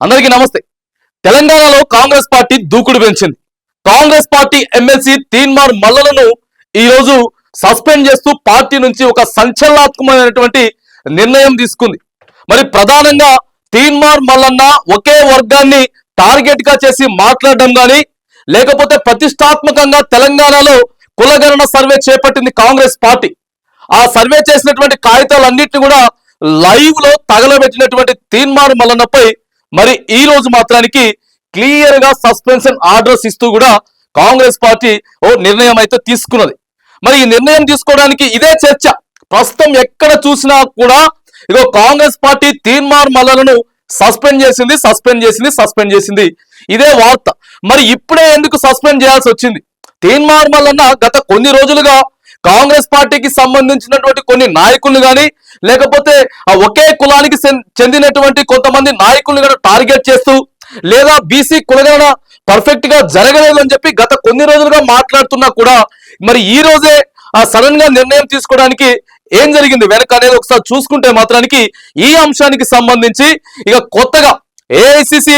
అందరికీ నమస్తే. తెలంగాణలో కాంగ్రెస్ పార్టీ దూకుడు పెంచింది. కాంగ్రెస్ పార్టీ ఎమ్మెల్సీ తీన్మార్ మల్లలను ఈ రోజు సస్పెండ్ చేస్తూ పార్టీ నుంచి ఒక సంచలనాత్మకమైనటువంటి నిర్ణయం తీసుకుంది. మరి ప్రధానంగా తీన్మార్ మల్లన్న ఒకే వర్గాన్ని టార్గెట్గా చేసి మాట్లాడడం కానీ లేకపోతే ప్రతిష్టాత్మకంగా తెలంగాణలో కులగణన సర్వే చేపట్టింది కాంగ్రెస్ పార్టీ. ఆ సర్వే చేసినటువంటి కాగితాలన్నింటినీ కూడా లైవ్లో తగలబెట్టినటువంటి తీన్మార్ మల్లన్నపై మరి ఈ రోజు మాత్రానికి క్లియర్గా సస్పెన్షన్ ఆర్డర్స్ ఇస్తూ కూడా కాంగ్రెస్ పార్టీ ఓ నిర్ణయం అయితే తీసుకున్నది. మరి ఈ నిర్ణయం తీసుకోవడానికి ఇదే చర్చ. ప్రస్తుతం ఎక్కడ చూసినా కూడా ఇదో కాంగ్రెస్ పార్టీ తీన్మార్ మల్లలను సస్పెండ్ చేసింది సస్పెండ్ చేసింది సస్పెండ్ చేసింది. ఇదే వార్త. మరి ఇప్పుడే ఎందుకు సస్పెండ్ చేయాల్సి వచ్చింది? తీన్మార్ మల్లన్న గత కొన్ని రోజులుగా కాంగ్రెస్ పార్టీకి సంబంధించినటువంటి కొన్ని నాయకుల్ని కానీ లేకపోతే ఒకే కులానికి చెందినటువంటి కొంతమంది నాయకుల్ని కూడా టార్గెట్ చేస్తూ లేదా బీసీ కులగణన పర్ఫెక్ట్గా జరగలేదు అని చెప్పి గత కొన్ని రోజులుగా మాట్లాడుతున్నా కూడా మరి ఈ రోజే ఆ సడన్గా నిర్ణయం తీసుకోవడానికి ఏం జరిగింది? వెనక అనేది ఒకసారి చూసుకుంటే మాత్రానికి ఈ అంశానికి సంబంధించి ఇక కొత్తగా ఏఐసిసి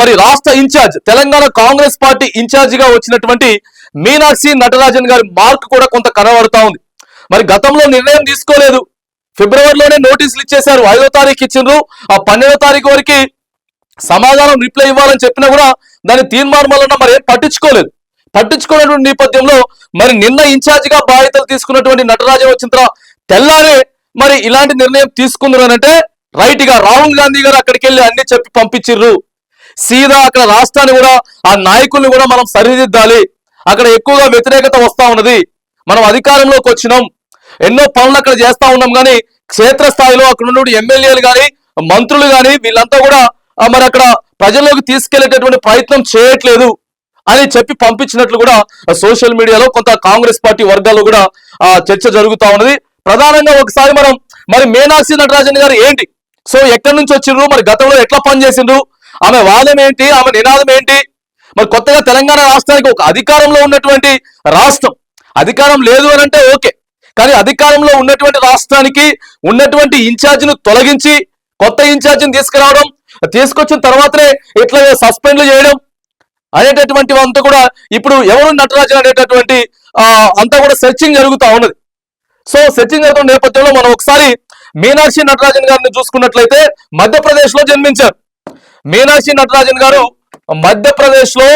మరి రాష్ట్ర ఇన్ఛార్జ్ తెలంగాణ కాంగ్రెస్ పార్టీ ఇన్ఛార్జ్గా వచ్చినటువంటి మీనాక్షి నటరాజన్ గారి మార్క్ కూడా కొంత కనబడతా ఉంది. మరి గతంలో నిర్ణయం తీసుకోలేదు. ఫిబ్రవరిలోనే నోటీసులు ఇచ్చేశారు. ఐదో తారీఖు ఇచ్చిండ్రు. ఆ పన్నెండో తారీఖు వరకు సమాధానం రిప్లై ఇవ్వాలని చెప్పినా కూడా దాన్ని తీర్మానం వలన మరి ఏం పట్టించుకోలేదు. పట్టించుకున్నటువంటి నేపథ్యంలో మరి నిన్న ఇన్ఛార్జ్గా బాధ్యతలు తీసుకున్నటువంటి నటరాజన్ వచ్చిన తర్వాత తెల్లారే మరి ఇలాంటి నిర్ణయం తీసుకున్నారనంటే రైట్గా రాహుల్ గాంధీ గారు అక్కడికి వెళ్ళి అన్ని చెప్పి పంపించిర్రు. సీదా అక్కడ రాష్ట్రాన్ని కూడా ఆ నాయకుల్ని కూడా మనం సరిదిద్దాలి. అక్కడ ఎక్కువగా వ్యతిరేకత వస్తా ఉన్నది. మనం అధికారంలోకి వచ్చినాం. ఎన్నో పనులు అక్కడ చేస్తా ఉన్నాం కానీ క్షేత్రస్థాయిలో అక్కడ ఉన్న ఎమ్మెల్యేలు కానీ మంత్రులు కానీ వీళ్ళంతా కూడా మరి అక్కడ ప్రజల్లోకి తీసుకెళ్ళేటటువంటి ప్రయత్నం చేయట్లేదు అని చెప్పి పంపించినట్లు కూడా సోషల్ మీడియాలో కొంత కాంగ్రెస్ పార్టీ వర్గాల్లో కూడా ఆ చర్చ జరుగుతూ ఉన్నది. ప్రధానంగా ఒకసారి మనం మరి మీనాక్షి నటరాజన్ గారు ఏంటి? సో ఎక్కడి నుంచి వచ్చిండ్రు? మరి గతంలో ఎట్లా పనిచేసిండ్రు? ఆమె వాదం ఏంటి? ఆమె నినాదం ఏంటి? మరి కొత్తగా తెలంగాణ రాష్ట్రానికి ఒక అధికారంలో ఉన్నటువంటి రాష్ట్రం. అధికారం లేదు అని అంటే ఓకే. కానీ అధికారంలో ఉన్నటువంటి రాష్ట్రానికి ఉన్నటువంటి ఇన్ఛార్జిను తొలగించి కొత్త ఇన్ఛార్జిని తీసుకురావడం తీసుకొచ్చిన తర్వాతనే ఇట్లా సస్పెండ్లు చేయడం అనేటటువంటి అంతా కూడా ఇప్పుడు ఎవరు నటరాజన్ అనేటటువంటి అంతా కూడా సెర్చింగ్ జరుగుతూ ఉన్నది. సో సెర్చింగ్ జరుగుతున్న నేపథ్యంలో మనం ఒకసారి మీనాక్షి నటరాజన్ గారిని చూసుకున్నట్లయితే మధ్యప్రదేశ్లో జన్మించారు. మీనాక్షి నటరాజన్ గారు మధ్యప్రదేశ్లో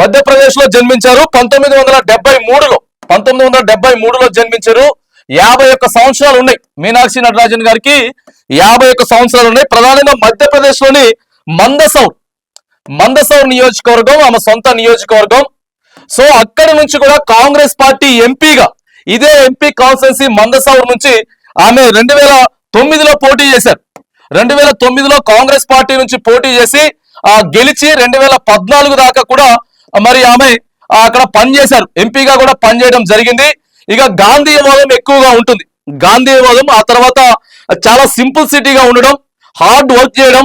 మధ్యప్రదేశ్లో జన్మించారు. పంతొమ్మిది వందల డెబ్బై మూడులో పంతొమ్మిది వందల డెబ్బై మూడులో జన్మించారు. యాభై ఒక్క సంవత్సరాలు ఉన్నాయి మీనాక్షి నటరాజన్ గారికి. యాభై ఒక్క సంవత్సరాలు ఉన్నాయి. ప్రధానంగా మధ్యప్రదేశ్లోని మందసౌర్ మందసౌర్ నియోజకవర్గం ఆమె సొంత నియోజకవర్గం. సో అక్కడి నుంచి కూడా కాంగ్రెస్ పార్టీ ఎంపీగా ఇదే ఎంపీ కాన్స్టెన్సీ మందసౌర్ నుంచి ఆమె రెండు వేల తొమ్మిదిలో పోటీ చేశారు. రెండు వేల తొమ్మిదిలో కాంగ్రెస్ పార్టీ నుంచి పోటీ చేసి ఆ గెలిచి రెండు వేల పద్నాలుగు దాకా కూడా మరి ఆమె అక్కడ పనిచేశారు. ఎంపీగా కూడా పనిచేయడం జరిగింది. ఇక గాంధీయవాదం ఎక్కువగా ఉంటుంది. గాంధీయవాదం ఆ తర్వాత చాలా సింపుల్ సిటీగా ఉండడం హార్డ్ వర్క్ చేయడం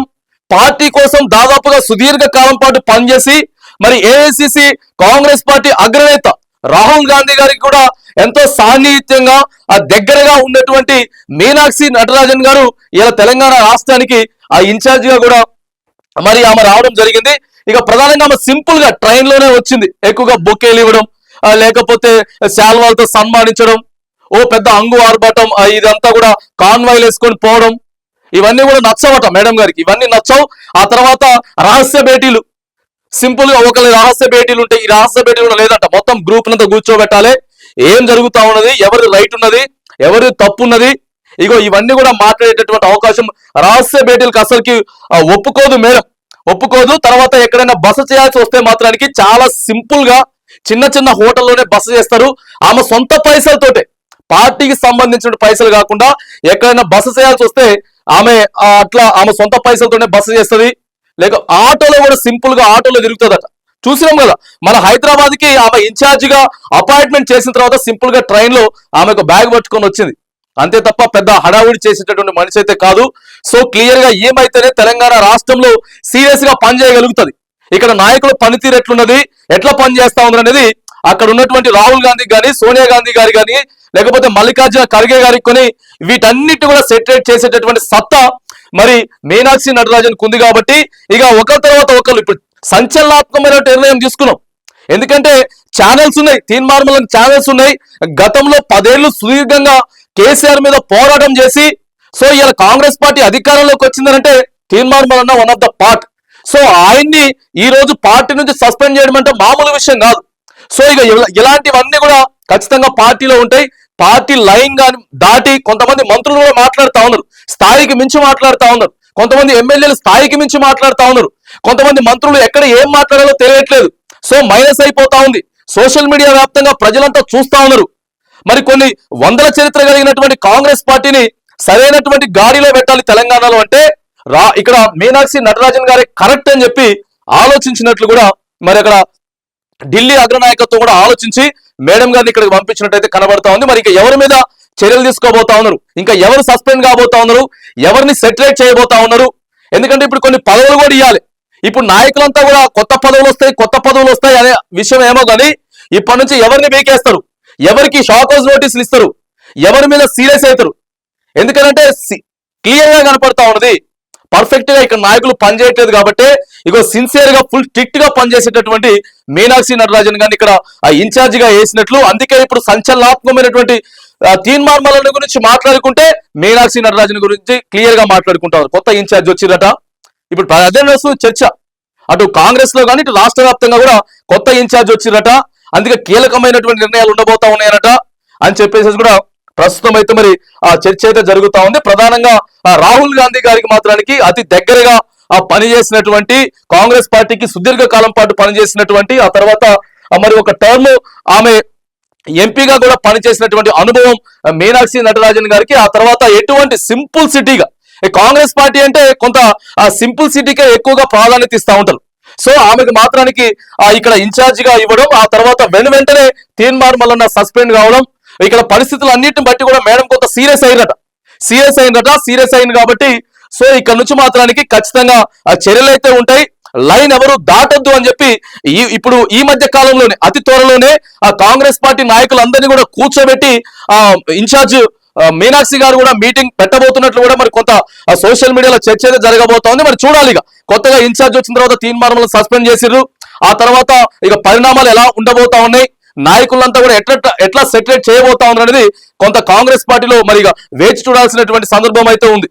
పార్టీ కోసం దాదాపుగా సుదీర్ఘ కాలం పాటు పనిచేసి మరి ఏఐసిసి కాంగ్రెస్ పార్టీ అగ్రనేత రాహుల్ గాంధీ గారికి కూడా ఎంతో సాన్నిహిత్యంగా ఆ దగ్గరగా ఉన్నటువంటి మీనాక్షి నటరాజన్ గారు ఇలా తెలంగాణ రాష్ట్రానికి ఆ ఇన్ఛార్జిగా కూడా మరి ఆమె రావడం జరిగింది. ఇక ప్రధానంగా ఆమె సింపుల్గా ట్రైన్లోనే వచ్చింది. ఎక్కువగా బొకేలు ఇవ్వడం లేకపోతే శాల్వాలతో సన్మానించడం ఓ పెద్ద అంగు ఆర్భాటం ఇదంతా కూడా కాన్వాయిల్ వేసుకొని పోవడం ఇవన్నీ కూడా నచ్చవట మేడం గారికి. ఇవన్నీ నచ్చవు. ఆ తర్వాత రహస్య భేటీలు సింపుల్గా ఒకరి రహస్య భేటీలు ఉంటాయి ఈ రహస్య భేటీలు కూడా లేదంట. మొత్తం గ్రూప్ నంతా కూర్చోబెట్టాలి. ఏం జరుగుతా ఉన్నది? ఎవరి రైట్ ఉన్నది? ఎవరి తప్పు ఉన్నది? ఇగో ఇవన్నీ కూడా మాట్లాడేటటువంటి అవకాశం రహస్య భేటీలకు అసలుకి ఒప్పుకోదు మేడం. ఒప్పుకోదు. తర్వాత ఎక్కడైనా బస చేయాల్సి వస్తే మాత్రానికి చాలా సింపుల్గా చిన్న చిన్న హోటల్లోనే బస చేస్తారు. ఆమె సొంత పైసలతోటే. పార్టీకి సంబంధించిన పైసలు కాకుండా ఎక్కడైనా బస చేయాల్సి వస్తే ఆమె అట్లా ఆమె సొంత పైసలతోనే బస చేస్తుంది. లేక ఆటోలో కూడా సింపుల్గా ఆటోలో తిరుగుతుందట. చూసినాం కదా మన హైదరాబాద్కి ఆమె ఇన్ఛార్జ్గా అపాయింట్మెంట్ చేసిన తర్వాత సింపుల్గా ట్రైన్లో ఆమె ఒక బ్యాగ్ పట్టుకొని వచ్చింది. అంతే తప్ప పెద్ద హడావుడి చేసేటటువంటి మనిషి అయితే కాదు. సో క్లియర్గా ఏమైతేనే తెలంగాణ రాష్ట్రంలో సీరియస్గా పనిచేయగలుగుతుంది ఇక్కడ నాయకుల పనితీరు ఎట్లున్నది ఎట్లా పని చేస్తా ఉంది అనేది అక్కడ ఉన్నటువంటి రాహుల్ గాంధీ కానీ సోనియా గాంధీ గారి కానీ లేకపోతే మల్లికార్జున ఖర్గే గారికి కొని వీటన్నిటి కూడా సెటరేట్ చేసేటటువంటి సత్తా మరి మీనాక్షి నటరాజన్ ఉంది కాబట్టి ఇక ఒకరి తర్వాత ఒకరు ఇప్పుడు సంచలనాత్మకమైన నిర్ణయం తీసుకున్నాం. ఎందుకంటే ఛానల్స్ ఉన్నాయి తీన్మార్మల ఛానల్స్ ఉన్నాయి. గతంలో పదేళ్ళు సుదీర్ఘంగా కేసీఆర్ మీద పోరాటం చేసి సో ఇలా కాంగ్రెస్ పార్టీ అధికారంలోకి వచ్చిందంటే తీన్మార్మల్ అన్న one of the part so ఆయన్ని ఈ రోజు పార్టీ నుంచి సస్పెండ్ చేయడం అంటే మామూలు విషయం కాదు. సో ఇక ఇలా- ఇలాంటివన్నీ కూడా ఖచ్చితంగా పార్టీలో ఉంటాయి. పార్టీ లైన్ గాని దాటి కొంతమంది మంత్రులు కూడా మాట్లాడుతూ ఉన్నారు స్థాయికి మించి మాట్లాడుతూ ఉన్నారు కొంతమంది ఎమ్మెల్యేలు స్థాయికి మించి మాట్లాడుతూ ఉన్నారు కొంతమంది మంత్రులు ఎక్కడ ఏం మాట్లాడాలో తెలియట్లేదు. సో మైనస్ అయిపోతా ఉంది. సోషల్ మీడియా వ్యాప్తంగా ప్రజలంతా చూస్తూ ఉన్నారు. మరి కొన్ని వందల చరిత్ర కలిగినటువంటి కాంగ్రెస్ పార్టీని సరైనటువంటి గాడిలో పెట్టాలి తెలంగాణలో అంటే రా ఇక్కడ మీనాక్షి నటరాజన్ గారే కరెక్ట్ అని చెప్పి ఆలోచించినట్లు కూడా మరి అక్కడ ఢిల్లీ అగ్రనాయకత్వం కూడా ఆలోచించి మేడం గారిని ఇక్కడికి పంపించినట్టయితే కనబడతా ఉంది. మరి ఇంకా ఎవరి మీద చర్యలు తీసుకోబోతా ఉన్నారు? ఇంకా ఎవరు సస్పెండ్ కాబోతా ఉన్నారు? ఎవరిని సెటిలైట్ చేయబోతా ఉన్నారు? ఎందుకంటే ఇప్పుడు కొన్ని పదవులు కూడా ఇవ్వాలి ఇప్పుడు నాయకులంతా కూడా కొత్త పదవులు వస్తాయి కొత్త పదవులు వస్తాయి అనే విషయం ఏమో కానీ ఇప్పటి నుంచి ఎవరిని బీకేస్తారు ఎవరికి షాక్ హౌస్ నోటీసులు ఇస్తారు? ఎవరి మీద సీరియస్ అవుతారు? ఎందుకంటే క్లియర్గా కనపడతా ఉన్నది పర్ఫెక్ట్గా ఇక్కడ నాయకులు పనిచేయట్లేదు కాబట్టి ఇగో సిన్సియర్గా ఫుల్ స్ట్రిక్ట్గా పనిచేసేటటువంటి మీనాక్షి నటరాజన్ గారిని ఇక్కడ ఇన్ఛార్జ్గా వేసినట్లు. అందుకే ఇప్పుడు సంచలనాత్మకమైనటువంటి తీన్ మార్మల గురించి మాట్లాడుకుంటే మీనాక్షి నటరాజన్ గురించి క్లియర్గా మాట్లాడుకుంటారు కొత్త ఇన్ఛార్జ్ వచ్చిరట ఇప్పుడు అదే నడుస్తుంది చర్చ. అటు కాంగ్రెస్లో కానీ ఇటు రాష్ట్ర వ్యాప్తంగా కూడా కొత్త ఇన్ఛార్జ్ వచ్చిరట అందుకే కీలకమైనటువంటి నిర్ణయాలు ఉండబోతా ఉన్నాయనట అని చెప్పేసి కూడా ప్రస్తుతం అయితే మరి ఆ చర్చ అయితే జరుగుతా ఉంది. ప్రధానంగా రాహుల్ గాంధీ గారికి మాత్రానికి అతి దగ్గరగా ఆ పనిచేసినటువంటి కాంగ్రెస్ పార్టీకి సుదీర్ఘ కాలం పాటు పనిచేసినటువంటి ఆ తర్వాత మరి ఒక టర్మ్ ఆమె ఎంపీగా కూడా పనిచేసినటువంటి అనుభవం మీనాక్షి నటరాజన్ గారికి ఆ తర్వాత ఎటువంటి సింపుల్ సిటీగా కాంగ్రెస్ పార్టీ అంటే కొంత ఆ సింపుల్ సిటీకే ఎక్కువగా ప్రాధాన్యత ఇస్తా ఉంటారు. సో ఆమెకు మాత్రానికి ఆ ఇక్కడ ఇన్ఛార్జిగా ఇవ్వడం ఆ తర్వాత వెను వెంటనే తీన్మార్ మల్లన్న సస్పెండ్ కావడం ఇక్కడ పరిస్థితులు అన్నిటిని బట్టి కూడా మేడం కొంత సీరియస్ అయిందట సీరియస్ అయిందట సీరియస్ అయింది కాబట్టి సో ఇక్కడ నుంచి మాత్రానికి ఖచ్చితంగా చర్యలు అయితే ఉంటాయి. లైన్ ఎవరు దాటొద్దు అని చెప్పి ఈ ఇప్పుడు ఈ మధ్య కాలంలోనే అతి త్వరలోనే ఆ కాంగ్రెస్ పార్టీ నాయకులందరినీ కూడా కూర్చోబెట్టి ఆ ఇన్ఛార్జ్ మీనాక్షి గారు కూడా మీటింగ్ పెట్టబోతున్నట్లు కూడా మరి కొంత సోషల్ మీడియాలో చర్చ అయితే జరగబోతోంది. మరి చూడాలి ఇక. కొత్తగా ఇన్ఛార్జ్ వచ్చిన తర్వాత తీన్ సస్పెండ్ చేసిర్రు. ఆ తర్వాత ఇక పరిణామాలు ఎలా ఉండబోతా ఉన్నాయి? నాయకులంతా కూడా ఎట్లా ఎట్లా సెటిలేట్ చేయబోతా ఉన్నారు అనేది కొంత కాంగ్రెస్ పార్టీలో మరిగా వేచి చూడాల్సినటువంటి సందర్భం అయితే ఉంది.